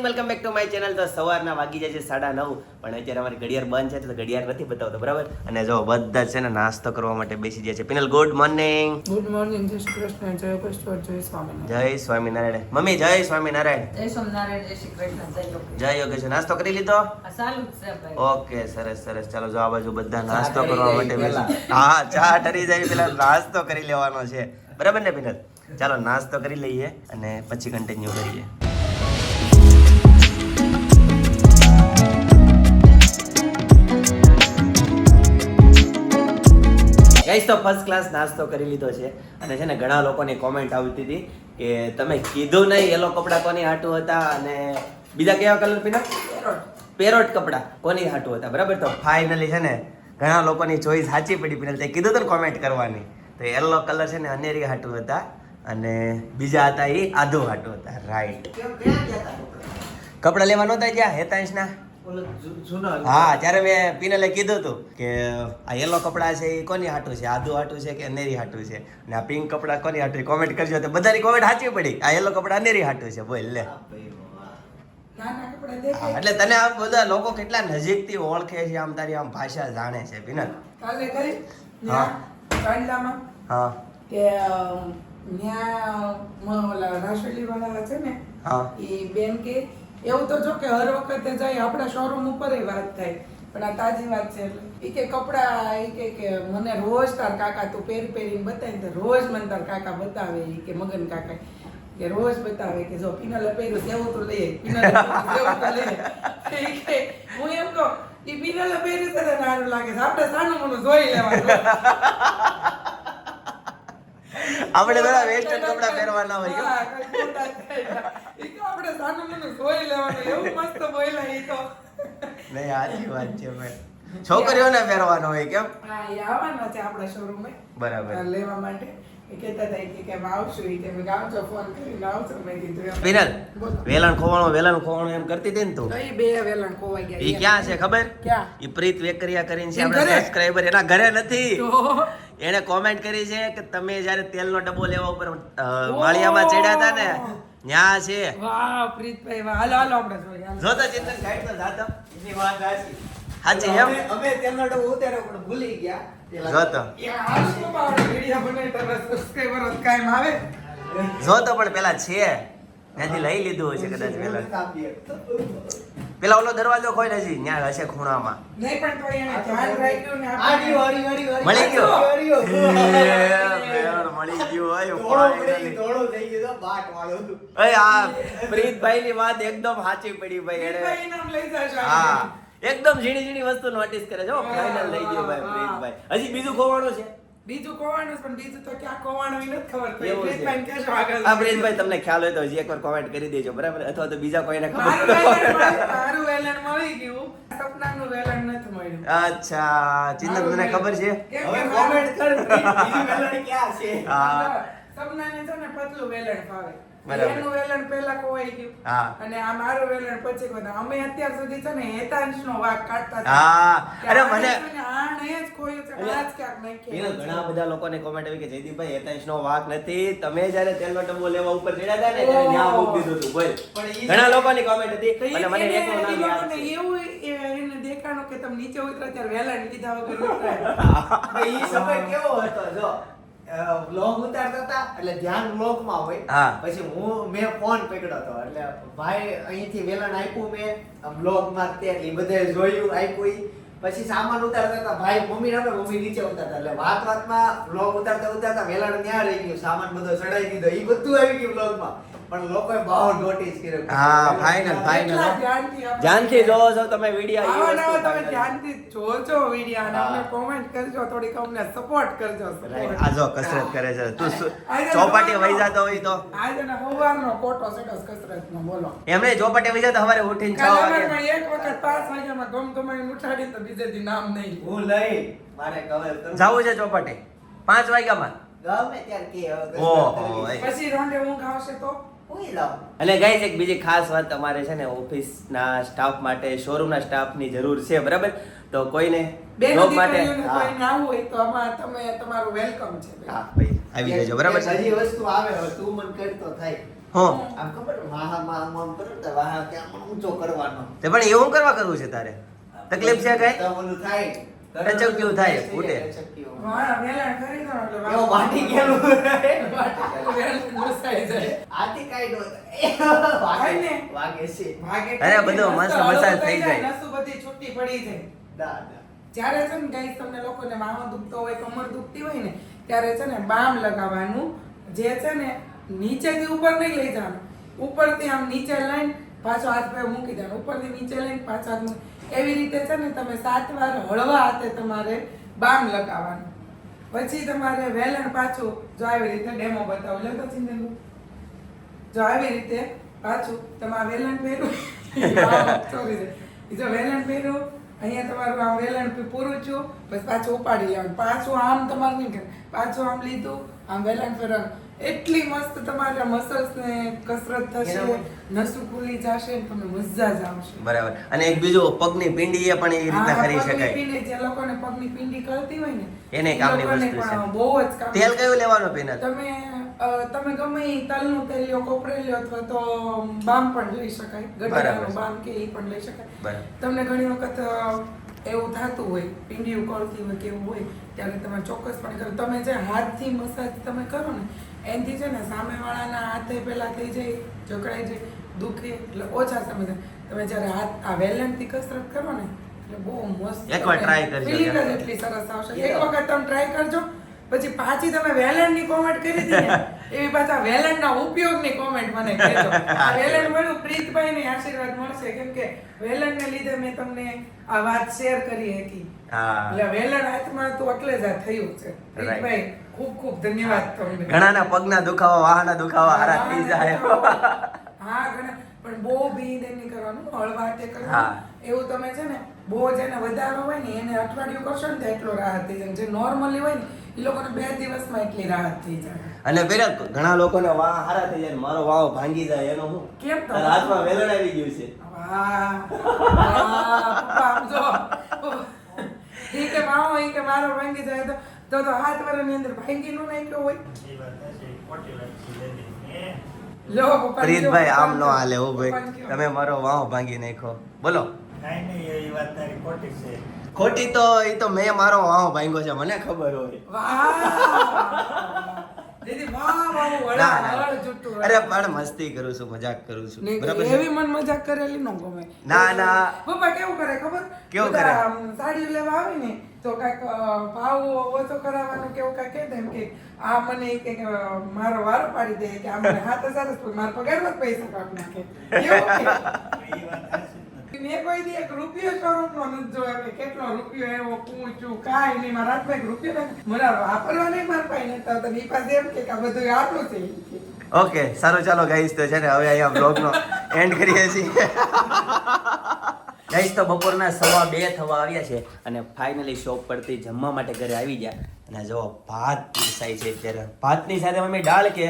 Morning welcome back to my channel તો સવારના વાગી જાય છે સાડા નવ પણ અત્યારે અમારી ઘડિયાળ બંધ છે તો ઘડિયાળ નથી બતાવતો બરાબર? અને જો બધા છે ને નાસ્તો કરવા માટે બેસી જાય છે. Pinal good morning good morning જય શ્રી કૃષ્ણ જય કૃષ્ણ જય સ્વામિનારાયણ. જય સ્વામિનારાયણ. મમ્મી જય સ્વામિનારાયણ. જય સ્વામિનારાયણ જય શ્રી કૃષ્ણ જય યોગેશ. જય યોગેશ નાસ્તો કરી લીધો? આ સારું જ છે ભાઈ. ઓકે સરસ સરસ. ચાલો જો આ બાજુ બધા નાસ્તો કરવા માટે બેસી હા ચા ઠરી જાય પેલા નાસ્તો કરી લેવાનો છે. બરાબર ને પિનલ? ચાલો નાસ્તો કરી લઈએ અને પછી કન્ટિન્યુ કરીએ. ગાઈસ તો ફર્સ્ટ ક્લાસ નાસ્તો કરી લીધો છે. અને છે ને ઘણા લોકોની કોમેન્ટ આવતી હતી કે તમે કીધું નહીં યલો કપડાં કોની હાટું હતા અને બીજા કેવા કલર પીના પેરોટ કપડાં કોની હાટું હતા બરાબર? તો ફાઇનલી છે ને ઘણા લોકોની ચોઈસ સાચી પડી પીને તે કીધું ને કોમેન્ટ કરવાની. તો યલો કલર છે ને અનેરી હાટું હતા અને બીજા હતા એ આધુ હાટું હતા રાઈટ કપડાં લેવા નહોતા ગયા હેતાંશના? હા જ્યારે મેં પીનલે કીધું હતું કે આ યલો કપડાં છે એ કોની હાટું છે? આદુ હાટું છે કે અનેરી હાટું છે? અને આ પિંક કપડાં કોની હાટું કોમેન્ટ કરજો તો બધાની કોમેન્ટ સાચી પડી. આ યલો કપડાં અનેરી હાટું છે બોલ લે. એટલે તને આમ બધા લોકો કેટલા નજીકથી ઓળખે છે આમ તારી આમ ભાષા જાણે છે પીનલ? કાલે હા. કાંડલામાં હા. કે ન્યા મ- ઓલા રાશેલી વાળા છે ને હા. એ બેન કે એવું તો જો કે હર વખતે જાય, આપણા શોરૂમ ઉપર વાત થાય. પણ આ તાજી વાત છે એટલે. ઈ કે કપડા એ કે કે મને રોજ તાર કાકા તું પહેરી પહેરીને બતાવી તો રોજ મને તાર કાકા બતાવે એ કે મગન કાકા. કે રોજ બતાવે કે જો પીનલે પહેર્યું, તેવું તો લઈએ, પીનલ તો હું એમ કહું, ઈ પીનલે પહેર્યું ને સારું લાગે છે. આપણે સાનું મને જોઈ લેવાનું. આપણે બધા વેસ્ટર્ન કપડા પહેરવાના હોય આપણે સાનું મોનું લેવાનું એવું મસ્ત બોયલા ઈ તો. નહીં આજી વાત છે ભાઈ. છોકરીઓને પહેરવાનો હોય કેમ? હા એ આવવાનો છે આપણા શોરૂમે બરાબર. લેવા માટે. એ. વેલણ ખોવાણો વેલણ ખોવાણો એમ કરતી હતી ને તું? બે વેલણ ખોવાઈ ગયા. ઈ ક્યાં છે ખબર? ઈ પ્રીત વેકરિયા કરીને છે આપણા ઘરે? સબસ્ક્રાઇબર એના ઘરે નથી. એને કોમેન્ટ કરી છે કે તમે જ્યારે તેલનો ડબ્બો લેવા ઉપર માળિયામાં ચડ્યા હતા ને ન્યા છે. વાહ પ્રીતભાઈ વાહ. હાલો હાલો આપણે જો તો ચિંતન ગાઈડ તો જાતો. એની વાત સાચી. સાચી એમ? અમે- તેલનો ડબ્બો ઉતારે પણ ભૂલી ગયા. જો તો જો તો પણ પેલા છે. ત્યાંથી લઈ લીધું હોય છે કદાચ પેલા. પેલા ઓલો દરવાજો ખોઈ નથી ન્યા હશે ખૂણામાં. નહીં પણ તો એને ધ્યાન રાખ્યું ને આડી વાડી આડ્યો, મળી ગયો? એ, મળી ગયો. ગયો, ધોળો થઈ ગયો બાટ વાળો. અય આ પ્રીતભાઈ ની વાત એકદમ સાચી પડી ભાઈ એને હા. એકદમ ઝીણી ઝીણી વસ્તુ નોટિસ કરે છે ફાઇનલ લઈ ગયો ભાઈ પ્રીતભાઈ. હજી બીજું ખોવાનું છે? બીજું કોવાનું પણ બીજું તો ક્યાં કોવાનું નથી ખબર આગળ. આ પ્રીતભાઈ તમને ખ્યાલ હોય તો હજી એકવાર કોમેન્ટ કરી દેજો બરાબર? અથવા તો બીજા કોઈને ખબર મારું વેલણ મળી ગયું. સપનાનું વેલણ નથી મળ્યું. અચ્છા ચિંતન તને ખબર છે? હવે કોમેન્ટ કર, બીજું વેલણ ક્યાં છે? હા. સપનાને છે ને પતલું વેલણ ફાવે. બરાબર. એનું વેલણ પહેલા ખોવાઈ ગયું. અને આ મારું વેલણ પછી અમે અત્યાર સુધી છે ને હેતાંશ નો વાઘ કાઢતા હતા. હા. અરે મને ઘણા બધા લોકોને કોમેન્ટ આવી કે જયદીપભાઈ હેતાંશ નો વાક નથી. તમે જ્યારે તેલનો ડબ્બો લેવા ઉપર ચડ્યા હતા ને ત્યારે ન્યા મૂકી દીધું હતું ભાઈ ઘણા લોકોની કોમેન્ટ હતી અને મને એને- નામ યાદ છે. એવું એને દેખાણું કે તમે નીચે ઉતરો ત્યારે વેલણ લીધા વગર ઉતરાય. કે સમય કેવો હતો જો વ્લોગ ઉતારતા હતા એટલે ધ્યાન વ્લોગમાં હોય. પછી હું મેં ફોન પકડ્યો હતો એટલે ભાઈ અહીંથી વેલણ આપ્યું મેં વ્લોગમાં તે એટલે બધે જોયું આપ્યું. પછી સામાન ઉતારતા હતા, ભાઈ મમ્મી ના મમ્મી નીચે ઉતારતા, એટલે વાત વાતમાં બ્લોગ ઉતારતા ઉતારતા વેલણ ત્યાં રહી ગયું, સામાન બધો ચડાવી દીધો, ઈ બધું આવી ગયું વ્લોગમાં પણ લોકોએ બહુ નોટિસ કર્યો હા, ફાઇનલ ફાઇનલ ધ્યાનથી જોવો છો તમે વીડિયો આવા ના તમે ધ્યાનથી જોજો વીડિયો અને અમને કોમેન્ટ કરજો થોડીક અમને સપોર્ટ કરજો. આ જો કસરત કરે છે. તું ચોપાટી વહી જતો હોય તો? આજે ને સવારનો કોટો સેટસ કસરતનો બોલો. એમને ચોપાટી વહી જાતો સવારે ઉઠીને છ વાગે અમારે એક વખત પાંચ વાગ્યામાં ગમ ગમાઈને ઉઠાડી તો બીજે દી નામ નહીં. હું લઈ મારે કવર કરું જાવું છે ચોપાટી? પાંચ વાગ્યામાં? ગમે ત્યારે કે. પછી રોંડે ઊંઘ આવશે તો. અને ગાઈસ એક બીજી ખાસ વાત તમારે છે ને ઓફિસના સ્ટાફ માટે શોરૂમના સ્ટાફની જરૂર છે બરાબર? તો કોઈને જોબ માટે કોઈ ના હોય તો આમાં તમે તમારું વેલકમ છે હા ભાઈ આવી જજો બરાબર છે? હજી વસ્તુ આવે હવે તું મન કરતો થાય. હું. આમ ખબર આમ આમ કરો તો વાહા ત્યાં આમ ઊંચો કરવાનો. તે પણ એવું કરવા કરવું છે તારે? તકલીફ છે કઈ? તો ઓલું થાય. થાય, ફૂટે. એવું વાટી ગયેલું. આથી કાંઈ નો થાય. થાય ને? વાગે છે ભાગે અરે, બધો મસ્ત મસાજ થઈ જાય. નસો બધી છૂટી પડી જાય. જ્યારે છે ને ગાઈસ તમને લોકોને માવો દુખતો હોય કમર દુખતી હોય ને ત્યારે છે ને બામ લગાવવાનું જે છે ને નીચેથી ઉપર નહીં લઈ જવાનું ઉપરથી આમ નીચે લઈને પાછો હાથ પે મૂકી દેવાનો ઉપરથી નીચે લઈને પાછો હાથ મૂકી એવી રીતે છે ને તમે સાત વાર હળવા હાથે તમારે બામ લગાવવાનું. પછી તમારે વેલણ પાછું જો આવી રીતે ડેમો બતાવો. લે તો ચિંતન જો આવી રીતે પાછું તમારે વેલણ પહેર્યું. સોરી જો વેલણ પહેર્યું અહીંયા તમારું આમ વેલણ પૂરું છું બસ પાછું ઉપાડી લેવાનું. પાછું આમ તમારે નહીં. પાછું આમ લીધું આમ વેલણ ફેરવાનું. એટલી મસ્ત તમારા મસલ્સ ને કસરત થશે નસું ખુલી જશે ને તમને મજા જ આવશે. બરાબર. અને એક બીજો પગની પિંડી એ પણ એ રીતના હા, કરી શકાય. પીંડી, જે લોકોને પગની પિંડી કરતી હોય ને એને કામની વસ્તુ છે. બહુ જ કામ તેલ કયું લેવાનું પીનલ? તમે તમે ગમે એ તલનું તેલ લ્યો કોપરે લ્યો અથવા તો બામ પણ લઈ શકાય. ગઢડાનું બામ કે એ પણ લઈ શકાય. તમને ઘણી વખત એવું થતું હોય પિંડી ઉકળતી હોય કે એવું હોય ત્યારે તમે ચોક્કસપણે કરો. તમે જે હાથથી મસાજ તમે કરો ને એનાથી છે ને સામેવાળાના હાથે પહેલાં થઈ જાય જકડાઈ જાય દુખે એટલે ઓછા સમય થાય. તમે જ્યારે હાથ આ વેલણથી કસરત કરો ને એટલે બહુ મસ્ત એકવાર કરજો Feeling જ એટલી સરસ આવશે. એક વખત તમે ટ્રાય કરજો પછી પાછી તમે વેલણની કોમેન્ટ કરી ને એવી પાછા વેલણના ઉપયોગની કોમેન્ટ મને કહેજો. આ વેલણ મળ્યું પ્રીતભાઈને આશીર્વાદ મળશે. કેમ કે વેલણને લીધે મેં તમને આ વાત શેર કરી હતી. એટલે વેલણ હાથમાં તો એટલે જ આ થયું છે. પ્રીતભાઈ ખૂબ ખૂબ ધન્યવાદ તમને. ઘણાના પગના દુખાવા વાહના દુખાવા હારા થઈ જાય. હા ઘણા. પણ બહુ ભીંડ નહીં કરવાનું હળવા હાથે કરવાનું એવું તમે છે ને બહુ જેને વધારો હોય ને એને અઠવાડિયું કરશો ને તો એટલો રાહત થઈ જાય. જે નોર્મલી હોય ને એ લોકોને બે દિવસમાં એટલી રાહત થઈ જાય. અને પેલા ઘણા લોકોને વાહ હારા થઈ જાય મારો વાવ ભાંગી જાય એનો હું. કેમ તો? હાથમાં વેલણ આવી ગયું છે. વાહ જો. કે મામો એ કે મારો ભાંગી જાય તો તો તો હાથ વાળાની અંદર ભાંગી નું નાખ્યો હોય. પ્રીતભાઈ આમ નો હાલે ઓ ભાઈ. તમે મારો વાવ ભાંગી નાખો બોલો. ખોટી તો એ તો મેં મારો વાવ ભાંગ્યો છે મને ખબર હોય. વાહ! વાહ વાહ અરે પણ મસ્તી કરું છું મજાક કરું છું. બરાબર એવી મન મજાક કરેલી ન ગમે. ના, ના. પપ્પા કેવું કરે ખબર? કેવું કરે? સાડી લેવા આવે ને તો કાંઈક ભાવ ઓછો કરાવવાનું કેવું કાંઈક કહે એમ કે આ મને કે મારો વારો પાડી દે કે આ મને હાથ હજાર મારા પગારમાં જ પૈસા કાપ નાખે. મેં કોઈ દી એક રૂપિયો સ્વરૂપનો નથી જોયો કે કેટલો રૂપિયો એવો પૂછું કાંઈ નહીં. મારા હાથમાં એક રૂપિયો મને વાપરવા નહીં મારા પાસે નથી તો ઈ પાસે કે કે આ બધું આટલું છે. ઓકે, સારું, ચાલો ગાઈસ તો છે ને હવે અહીંયા બ્લોગનો એન્ડ કરીએ છીએ. ગાઈસ તો બપોરના સવા બે થવા આવ્યા છે અને ફાઇનલી શોપ પરથી જમવા માટે ઘરે આવી ગયા. અને જો ભાત પીરસાય છે, અત્યારે. ભાતની સાથે મમ્મી દાળ કે?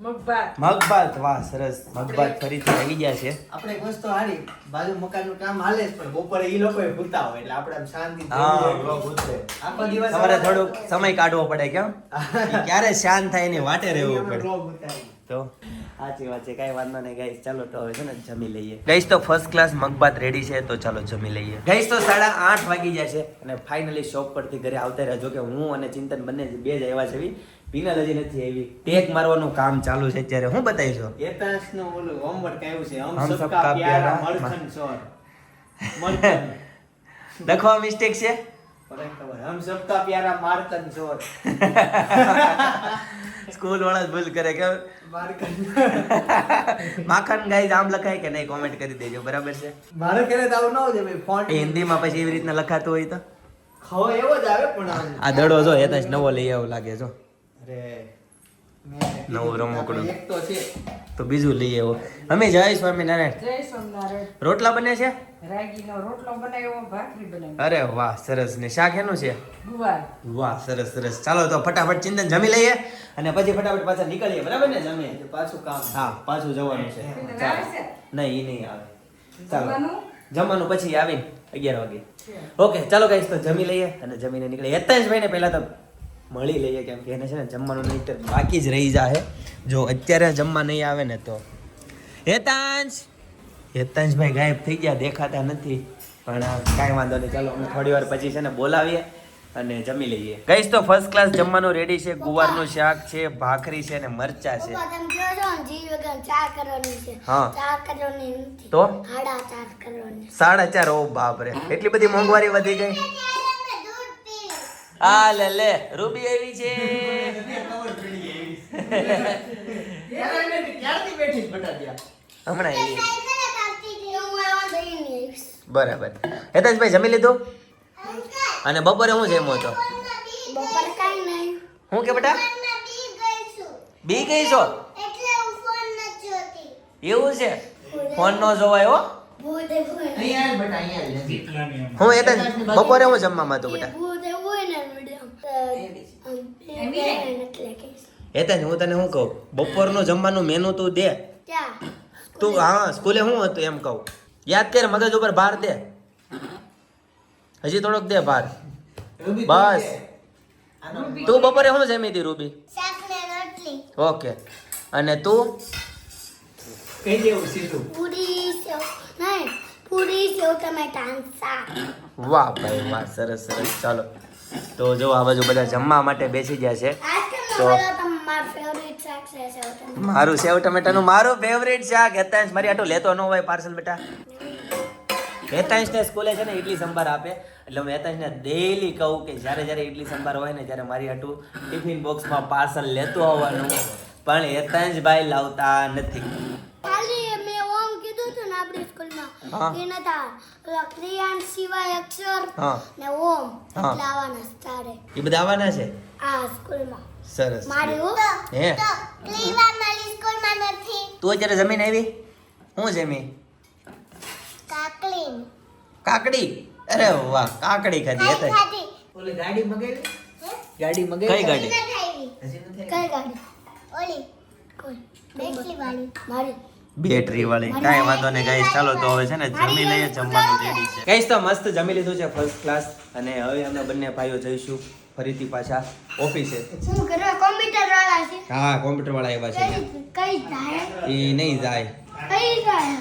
મગભાત. વાહ સરસ. મગભાત ફરીથી આવી ગયા છે. આપણે એક વસ્તુ હારી બાજુ મકાનનું કામ હાલે છે પણ બપોરે ઈ લોકો ભૂતા હોય એટલે આપણે શાંતિ આખો દિવસ તમારે થોડો સમય કાઢવો પડે કેમ ક્યારે શાંત થાય એની વાટે રહેવું પડે. તો? સાચી વાત છે કઈ વાંધો નહીં ગાઈસ. ચાલો તો હવે છે ને જમી લઈએ. ગાઈસ તો ફર્સ્ટ ક્લાસ મગભાત રેડી છે તો ચાલો જમી લઈએ. ગાઈસ તો સાડા આઠ વાગી જાય છે અને ફાઇનલી શોપ પરથી ઘરે આવતા રહ્યા. જો કે હું અને ચિંતન બંને બે જ આવ્યા છે પીનલ હજી નથી આવી. ટેક મારવાનું કામ ચાલુ છે અત્યારે. હું બતાવીશો એતાંશનું ઓલું હોમવર્ક આવ્યું છે. હમ સબકા પ્યારા મલખન ચોર લખવા મિસ્ટેક છે? હમ સબકા પ્યારા મારકન સોર. સ્કૂલ વાળા જ ભૂલ કરે કે માખન ગાઈઝ આમ લખાય કે નહીં કોમેન્ટ કરી દેજો. બરાબર છે? મારે ઘરે તો આવું ન હોય ભાઈ ફોન હિન્દીમાં પછી એવી રીતના લખાતું હોય તો? ખવો એવો જ આવે પણ આ દડો જો એ નવો લઈ આવો લાગે જો. નવું રમકડું. તો બીજું લઈ આવો. અમે જય સ્વામિનારાયણ. જય રોટલા બને છે? રાગીનો રોટલો બનાવ્યો ભાખરી બનાવી. અરે વાહ સરસ. ને શાક એનું છે? ગુવાર. વાહ સરસ સરસ. ચાલો તો ફટાફટ ચિંતન જમી લઈએ અને પછી ફટાફટ પાછા નીકળીએ. બરાબર ને? જમીએ. પાછું કામ. હા પાછું જવાનું છે. ચાલો. નહીં એ નહીં આવે. ચાલો. જમવાનું? પછી આવીને અગિયાર વાગે. ઓકે ચાલો ગાઈસ તો જમી લઈએ અને જમીને નીકળીએ. હેતાંશભાઈ ને પહેલા તો મળી લઈએ કેમ કે એને છે ને જમવાનું નહીં બાકી જ રહી જાય જો અત્યારે જમવા નહીં આવે ને તો. હેતાંશ! હેતાંશભાઈ ગાયબ થઈ ગયા દેખાતા નથી. પણ કાંઈ વાંધો નહીં. ચાલો અમે થોડી વાર પછી છે ને બોલાવીએ અને જમી લઈએ. ગઈશ તો ફર્સ્ટ ક્લાસ જમવાનું રેડી છે. ગુવારનું શાક છે ભાખરી છે ને મરચા છે. હા. તો? સાડા ચાર ઓ બાપ રે એટલી બધી મોંઘવારી વધી ગઈ? આ લે લે. રૂબી આવી છે. છે? હમણાં આવી બરાબર. હેતાંશભાઈ જમી લીધું? અને બપોરે હું જમ્યો હતો? બપોરે હું કે બેટા? બી ગઈ છું? બી ગઈ છો એટલે હું. ફોન નથી જોતી એવું છે ફોન નો જોવાય હો એ. હું હેતાંશ બપોરે હું જમવામાં હતું બેટા? એ વીડિયો એટલે હું તને શું કહું? બપોરનું જમવાનું મેનુ તું દે. તું હા સ્કૂલે શું હતું એમ કહું. યાદ કર મગજ ઉપર ભાર દે. હજી થોડોક દે ભાર. બસ. તું કે? આનો તું બપોરે શું જમી હતી રૂબી? શાક ને રોટલી. ઓકે. અને તું? કઈ દેવું સીધું? પૂરી સેવ નહીં પૂરી સેવ ટમેટા વાહ ભાઈ વાહ સરસ સરસ. ચાલો. તો જો આ બાજુ બધા જમવા માટે બેસી ગયા છે. તો- મારું સેવ ટમેટાનું મારું ફેવરેટ શાક. હેતાંશ મારી આટલું લેતો ન હોય પાર્સલ બેટા. હેતાંશને સ્કૂલે છે ને ઇડલી સંભાર આપે. એટલે હું હેતાંશને ડેલી કહું કે જ્યારે જ્યારે ઇડલી સંભાર હોય ને ત્યારે મારી આટલું ટિફિન બોક્સમાં પાર્સલ લેતો આવવાનું. પણ હેતાંશભાઈ લાવતા નથી. હા. સ્કૂલમાં એ ક્રિયાન સિવાય અક્ષર ને ઓમ એટલે આવવાના સ્ટારે એ બધા આવવાના છે? આ સ્કૂલમાં. સરસ. મારી હું. હે? ક્રિયા મારી સ્કૂલમાં નથી. તું અત્યારે જમીન આવી? હું જમી કાકડી. કાકડી? અરે વાહ કાકડી ખાધી હતી ઓલી ગાડી મગાવી? ગાડી કઈ ગાડી? કઈ ગાડી? ઓલી કોઈ. બેટરી વાળી. મારી. બેટરી વાળી. કાંઈ વાંધો નહીં ગાઈસ ચાલો તો હવે છે ને જમી લઈએ જમવાનું રેડી છે. ગાઈસ તો મસ્ત જમી લીધું છે ફર્સ્ટ ક્લાસ અને હવે અમે બંને ભાઈઓ જઈશું ફરીથી પાછા ઓફિસે. શું કરવા? કોમ્પ્યુટર વાળા છે. હા કોમ્પ્યુટર વાળા આવ્યા છે. કઈ જાય? એ નહીં જાય. કઈ જાય?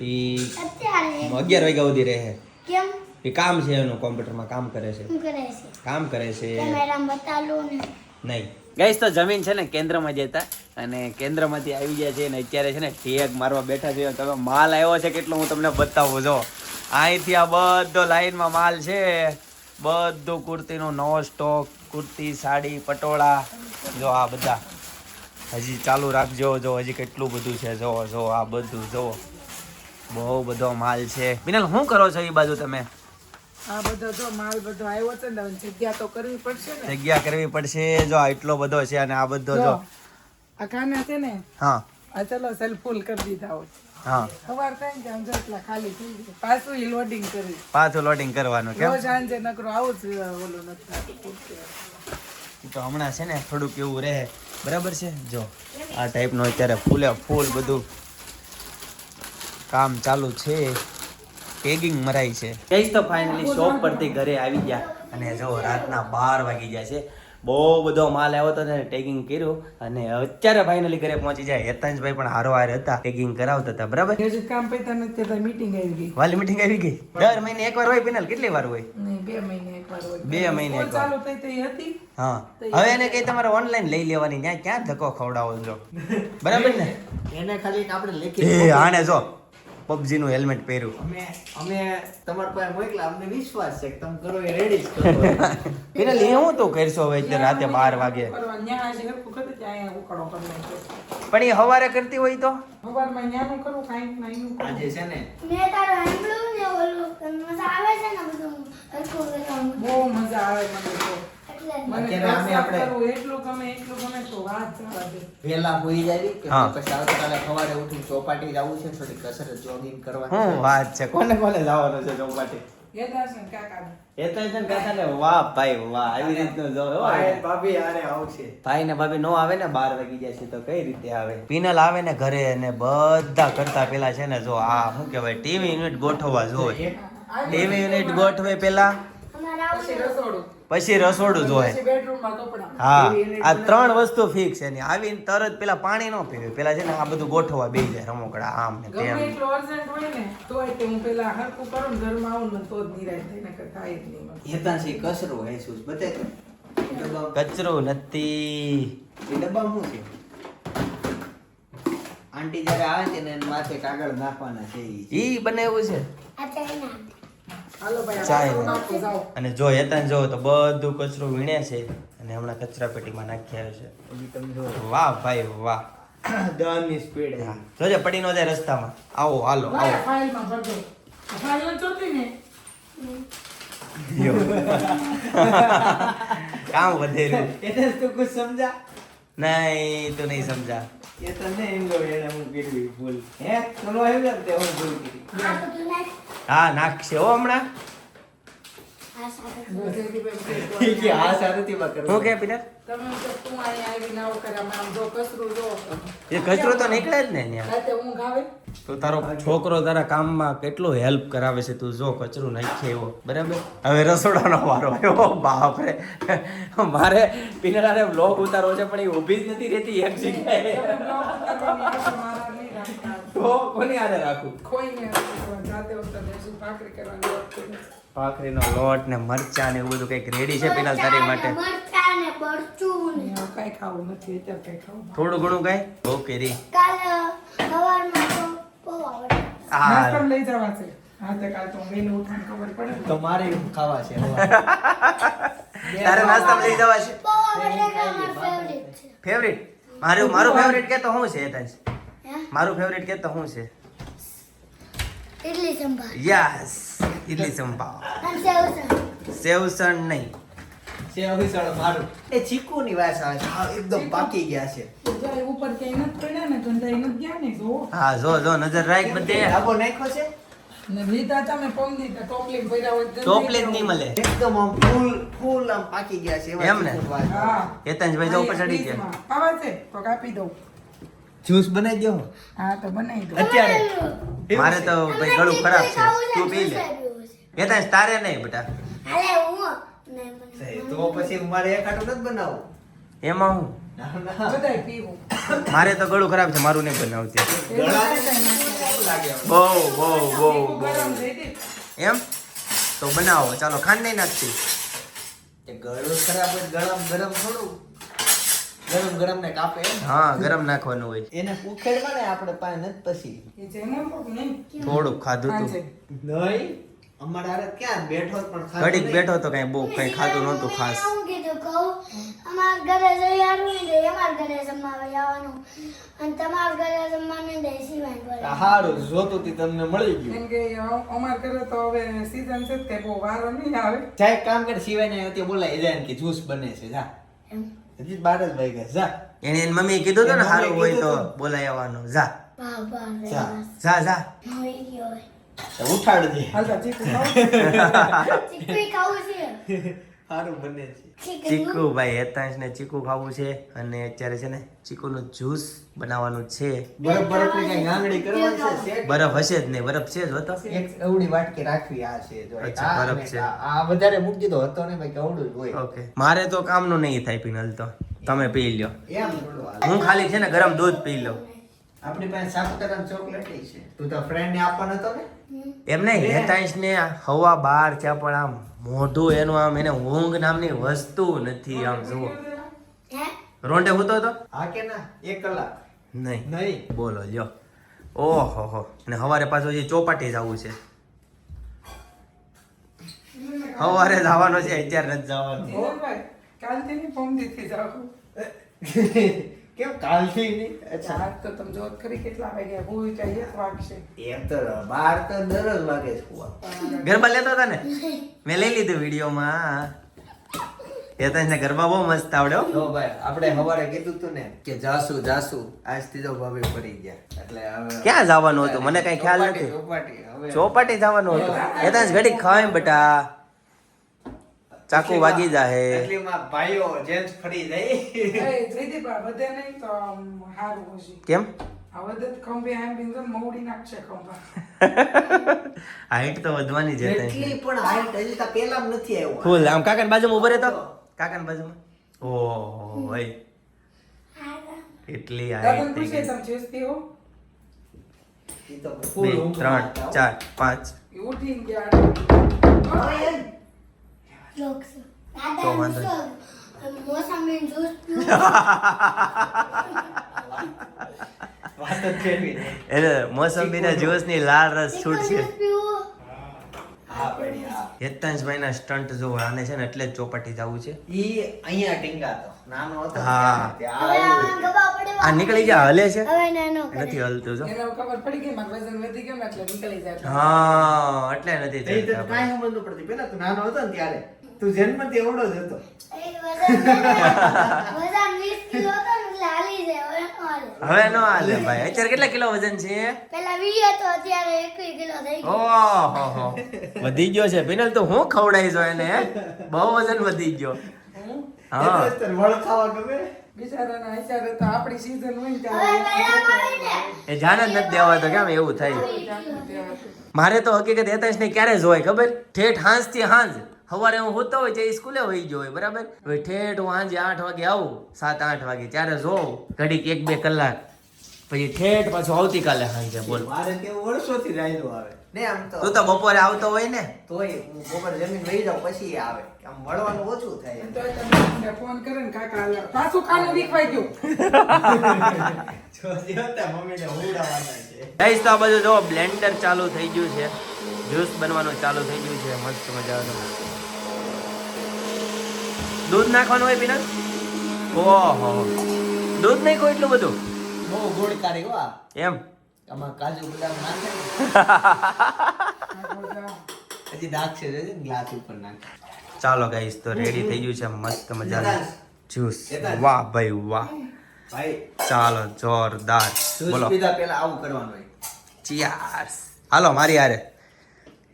એ અત્યારે. અગિયાર વાગ્યા સુધી રહે. કેમ? એ કામ છે એનું કોમ્પ્યુટરમાં કામ કરે છે. શું કરે છે? કામ કરે છે. કેમેરામાં બતાલો ને. નહીં. ગાઈસ તો જમીન છે ને કેન્દ્રમાં જતા અને કેન્દ્રમાંથી આવી ગયા છે અને અત્યારે છે ને ઠેક મારવા બેઠા છે. તમે માલ આવ્યો છે કેટલો હું તમને બતાવું, જો. અહીંથી આ બધો લાઈનમાં માલ છે. બધું કુર્તીનો નવો સ્ટોક કુર્તી, સાડી, પટોળા. જો આ બધા. હજી ચાલુ રાખજો, જો, હજી કેટલું બધું છે. જો જો, આ બધું, જો. બહુ બધો માલ છે. બિનલ શું કરો છો એ બાજુ તમે? આ બધો જો માલ બધો આવ્યો છે ને જગ્યા તો કરવી પડશે ને. જગ્યા કરવી પડશે જો એટલો બધો છે અને આ બધો જો. આ ખાના છે ને હા. આ ચલો સેલ ફૂલ કરી દીધા હોય. હા. સવાર થાય ને આમ જો ખાલી થઈ પાછું લોડિંગ કરી. પાછું લોડિંગ કરવાનું કેમ? રોજ સાંજે નકરો આવું જ ઓલું નથી તો હમણાં છે ને થોડુંક એવું રહે. બરાબર છે? જો આ ટાઈપનો અત્યારે ફૂલે ફૂલ બધું કામ ચાલુ છે. ટેગિંગ મરાય છે. કઈશ તો ફાઇનલી શોપ પરથી ઘરે આવી ગયા. અને જો રાતના બાર વાગી ગયા છે. બહુ બધો માલ આવ્યો હતો ને ટેગિંગ કર્યું. અને અત્યારે ફાઇનલી ઘરે પહોંચી જાય. હેતાંશભાઈ પણ હારો હાર હતા. ટેગિંગ કરાવતા હતા. બરાબર? હજુ કામ પૈતા નથી ત્યાં મીટિંગ આવી ગઈ. વાલી મીટિંગ આવી ગઈ? દર મહિને એકવાર હોય પેનલ કેટલી વાર હોય? નહીં બે મહિને એકવાર હોય. બે મહિને એકવાર. ચાલુ થઈ તો હતી. હા. હવે એને કઈ તમારે ઓનલાઈન લઈ લેવાની. ત્યાં ક્યાં ધક્કો ખવડાવો છો? બરાબર ને? એને ખાલી આપણે લેખી એ આને જો. પબજી નું હેલ્મેટ પહેર્યું. અમે અમે તમારા પાસે મોકલા અમને વિશ્વાસ છે કે તમે કરો એ રેડી જ કરો. પેલા લે હું તો કરશો હવે અત્યારે રાતે બાર વાગે. ન્યા પણ એ હવારે કરતી હોય તો? સવારમાં ન્યાનું કરું કાઈ નહીં નું આજે છે ને? મે તારો સાંભળ્યું ને ઓલું મજા આવે છે ને બધું? બહુ મજા આવે મને તો. મને આપણે- કરવું એટલું ગમે એટલું ગમે તો વાત જવા દે વહેલા હોઈ જાય કે હા. પછી આવતીકાલે સવારે ઉઠી ચોપાટી જવું છે થોડી કસરત જોગિંગ કરવા શું વાત છે? કોને કોને જવાનું છે ચોપાટી. એ તો ને વાહ ભાઈ વાહ આવી રીતનું જો હો. ભાભી આરે આવશે. ભાઈ ને ભાભી નો આવે ને બાર વાગી જાય છે તો કઈ રીતે આવે? પિનલ આવે ને ઘરે ને બધા કરતા પેલા છે ને જો આ શું કહેવાય ટીવી યુનિટ ગોઠવવા જોઈએ ટીવી યુનિટ ગોઠવે પેલા. અમારા પછી રસોડું. પછી રસોડું જોય પછી હા આ ત્રણ વસ્તુ ફિક્સ છે ને. આવીને તરત પેલા પાણી ન પીવે. પેલા છે ને આ બધું ગોઠવવા બે જાય રમકડા આમ ને તેમ. એટલું હોય ને તોય હું પેલા હરખું કરું ઘરમાં આવું ને તો જ નિરાશ થઈને કે જ નહીં મને. હે શું? બતાય કચરો નથી. એ ડબ્બામાં શું છે? આંટી જ્યારે આવે છે ને એને માથે કાગળ નાખવાના છે ઈ. બને બનાવ્યું છે. ચાય. અને જો હેતાન જો તો બધું કચરો વીણે છે અને હમણાં કચરા પેટીમાં નાખી આવ્યો છે. હજી તમે જો વાહ ભાઈ વાહ. દહની સ્પીડ હા. જોજે પડી નો જાય રસ્તામાં. આવો હાલો આવો. ફાઇલમાં ભરજો. આ ફાઇલ નથી ને. કામ વધેરું એને તું કુછ સમજા? નહીં તું નહીં સમજા. એ તને એમ કહું, એને હું કીધું ભૂલ. હે? ચલો ને તે હું ભૂલ કીધી. હા નાખશે હો હમણાં. ઓ સારુંથી માં હું કે પીટર? તમે તો તું અહીંયા આવીને આવું કરે આમ આમ જો કચરું જો. એ કચરો તો નીકળે જ ને ત્યાં. રાતે ઊંઘ આવે? તો તારો છોકરો તારા કામમાં કેટલો હેલ્પ કરાવે છે તું જો કચરું નાખે એવો. બરાબર? હવે રસોડાનો વારો આવ્યો. બાપ રે મારે પિનરાને બ્લોગ ઉતારવો છે પણ એ ઊભી જ નથી રહેતી એક જગ્યાએ તો કોની રાખું જાતે દેશું, ભાખરી કરવાની ભાખરીનો લોટ ને મરચા ને એવું બધું કંઈક રેડી છે પિનલ તારી માટે મરચાં ને મરચું ને હવે ખાવું નથી અત્યારે કાંઈ ખાવું થોડું ઘણું કઈ ઓકે રી કાલ સવારમાં તો બહુ હા લઈ જવા છે હા તો કાલ તો વહેલું ઉઠાને ખબર પડે તો મારે ખાવા છે. તારે નાસ્તામાં લઈ જવા છે બહુ બટેકા મારો ફેવરિટ છે ફેવરિટ મારું મારું ફેવરિટ કે તો શું છે હે મારું ફેવરેટ કે તો શું છે? ઇડલી સંભાર. યસ ઇડલી સંભાર. અને સેવસણ સેવસણ નહીં. મારું. એ ચીકુની વાસ આવે છે. હા, એકદમ પાકી ગયા છે. તો જો એ ઉપર ક્યાંય નથી પડ્યા ને ગંધાઈ નથી ગયા ને જો હા જો જો નજર રાખ બધે. ડાબો નાખ્યો છે? ને નહીં મળે. એકદમ આમ ફૂલ ફૂલ આમ પાકી ગયા છે એમ ને? હેતાંશભાઈ જો ઉપર ચડી ગયા. તો કાપી દઉં. જ્યુસ બનાવી દો હા તો બનાવી દો અત્યારે. મારે તો ભાઈ ગળું ખરાબ છે. તું પી લે. એ હેતાંશ તારે નહીં બેટા. હાલે હું તો પછી મારે એક આટું નથી બનાવું. એમાં હું? મારે તો ગળું ખરાબ છે મારું નહીં બનાવતી. બહુ બહુ બહુ બહુ એમ? તો બનાવો. ચાલો ખાંડ નહીં નાખતી. એ ગળું ખરાબ હોય ગરમ ગરમ થોડું. ગરમ ગરમ ને કાપે હા ગરમ નાખવાનું હોય એને ઉખેડવા ને આપણે પાસે નથી પછી. થોડુંક ખાધું. તું. નહીં અમારા હારે ક્યાં બેઠો પણ ઘડીક બેઠો તો કઈ બહુ કઈ ખાધું નહોતું ખાસ. હું કીધું કહું અમારા ઘરે જઈ આવવું ને અમારા ઘરે જમવા આવવાનું. અને તમારા ઘરે જમવાનું દે સિવાય હારું જોતું તી તમને મળી ગયું. કેમ કે અમારા ઘરે તો હવે season છે જ કે બહુ વારો નહીં આવે. જાય કામ કર સિવાય ને તે બોલાય જાય કે જ્યુસ બને છે જા. એમ? હજી બાર જ વાગ્યા. જા. એને એની મમ્મીએ કીધું હતું ને સારું હોય તો બોલાઈ બોલાય આવવાનું જા. જા. જા જા. ગયો. ઉઠાડજે હાલતા ચીકુ ખાવું? ચીકુ ખાવું છે? સારું બને છે. ચીકુ. ચીકુ ભાઈ હેતાંશ ને ચીકુ ખાવું છે અને અત્યારે છે ને ચીકુનું જ્યુસ બનાવવાનું છે. બરફ બરફની કઈ ગાંગડી કરવાની છે? બરફ હશે જ નહીં બરફ છે જ હતો. એક અવડી વાટકી રાખવી આ છે જો. અચ્છા, બરફ છે. આ વધારે મૂકી દીધો હતો ને ભાઈ કેવડું હોય. ઓકે. મારે તો કામનું નહીં થાય પીનલ તો. તમે પી લ્યો. હું ખાલી છે ને ગરમ દૂધ પી લઉં. આપણી પાસે સાપુતારા ચોકલેટ છે. તું તો ફ્રેન્ડ ને આપવાનો હતો ને? એમ નહીં હેતાંશ ને હવા બહાર છે પણ આમ મોઢું એનું આમ એને ઊંઘ નામની વસ્તુ નથી આમ જુઓ. રોંડે હૂતો હતો? હા કે ના? એક કલાક. નહીં. નહીં? બોલો લ્યો. ઓહો હો. અને હવારે પાછું જે ચોપાટી જવું છે. હવારે જવાનો છે અત્યારે નથી જવાનું. કાલથી નહીં પમદીથી જાઉં. કેમ કાલથી નહીં? અચ્છા. તો તમે જોત ખરી કેટલા વાગ્યા? હું ચાહીએ એક વાગશે. એમ તો બાર તો દરરોજ વાગે છે ગરબા લેતો હતા ને? મેં લઈ લીધું વિડીયોમાં. હેતાંશ ને ગરબા બહુ મસ્ત આવડે હો. જો ભાઈ આપણે સવારે કીધું તું ને કે જાસુ જાસુ આજથી તો ભાભી ફરી ગયા. એટલે હવે ક્યાં જવાનું હતું? મને કઈ ખ્યાલ નથી. ચોપાટી, ચોપાટી જવાનું હતું. ઘડી ખાય બેટા. ચાકુ વાગી જાહે. એટલીમાં ભાઈઓ જેન્ટ્સ ફરી જાય એ ત્રીજી પર બધે નહીં તો હારું હશે. કેમ? આ બધે જ ખંભે આમ બિંદુ મોવડી નાખશે ખંભા. હાઈટ તો વધવાની છે એટલી પણ હાઈટ હજી તો પેલા નથી આવ્યો. ફૂલ આમ કાકાની બાજુમાં ઊભો રહેતો? કાકાની બાજુમાં? ઓહો ભાઈ એટલી હાઈટ થઈ ગઈ. તમે ત્રણ ચાર પાંચ. ઉઠીને ગયા. તો વાંધો. એટલે મોસંબીના જ્યુસની લાલ રસ છૂટ છે જ્યુસ પીવું હા પડી હા હેતાંશભાઈ ના સ્ટન્ટ જો આને છે ને એટલે જ ચોપાટી જવું છે. ઈ અહીંયા ટીંગાતો નાનો હતો હા. આ નીકળી ગયા હલે છે? હવે નાનો કરે. નથી હલતું જો. ખબર પડી ગઈ મારું વજન વધી ગયું એટલે નીકળી જાય. હા એટલે નથી કાંઈ સમજ ન પડતી. તું નાનો હતો ને ત્યારે. તું જન્મથી એવડો જ હતો. એ વજન છે ને, વજન 20 કિલો હતો ને એટલે હાલી જાય હવે નો હાલે. હવે નો હાલે ભાઈ. અત્યારે કેટલા કિલો વજન છે? પેલા 20 હતો અત્યારે 21 કિલો થઈ ગયો. ઓહો વધી ગયો છે. પિનલ તો હું ખવડાઈ જો એને બહુ વજન વધી ગયો. હા? એટલે વળ ખાવા ગમે? બિચારાના અત્યારે તો આપણી season હોય ત્યારે પહેલા મળી ને. એ જાણ જ નથી દેવા તો કેમ એવું થાય? મારે તો હકીકત હેતાંશ ને ક્યારે જોય ખબર? ઠેઠ હાંસથી હાંજ. સવારે હું હોતો હોય તે સ્કૂલે વહી ગયો હોય બરાબર? હવે ઠેઠ હું સાંજે આઠ વાગે આવું સાત આઠ વાગે ત્યારે જોઉં. ઘડીક એક બે કલાક. પછી ઠેઠ પાછું આવતીકાલે સાંજે બોલ. મારે કેવું વર્ષોથી રાયલો આવે. ને આમ તો તું તો બપોરે આવતો હોય ને? તોય હું બપોરે જમીન વહી જાઉં પછી આવે. આમ મળવાનું ઓછું થાય તો તમે ફોન કરે ને કાકા. પાછું ખાનું દીખવાઈ ગયું. મમ્મીને છે. ગાઈસ તો આ બધું જો બ્લેન્ડર ચાલુ થઈ ગયું છે. જ્યુસ બનવાનું ચાલુ થઈ ગયું છે. મસ્ત મજાનું. દૂધ નાખવાનું હોય પીના ઓહો. દૂધ નહીં કોઈ એટલું બધું? બહુ ગુણકારી હો આ. એમ? આમાં કાજુ બદામ નાખે. હજી નાખશે છે ગ્લાસ ઉપર નાખે. ચાલો ગાઈસ તો રેડી થઈ ગયું છે. મસ્ત મજાનું જ્યુસ વાહ ભાઈ વાહ. ભાઈ. ચાલો જોરદાર. બોલો. પીધા પહેલા આવું કરવાનું હોય. ચિયાર્સ હાલો મારી હારે.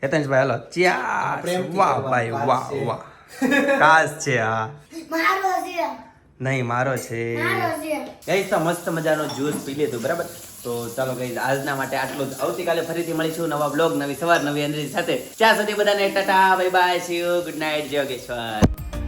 હેતનભાઈ હાલો. ચિયાર્સ વાહ ભાઈ વાહ વાહ. કાસ છે હા. મારો છે. નહીં મારો છે. મારો તો મસ્ત મજાનો જ્યુસ પી લીધું બરાબર? તો ચાલો ગઈસ આજના માટે આટલું જ. આવતીકાલે ફરીથી મળીશું નવા બ્લોગ નવી સવાર નવી એનર્જી સાથે. ત્યાં સુધી બધાને tata bye bye see you good night જય યોગેશ્વર.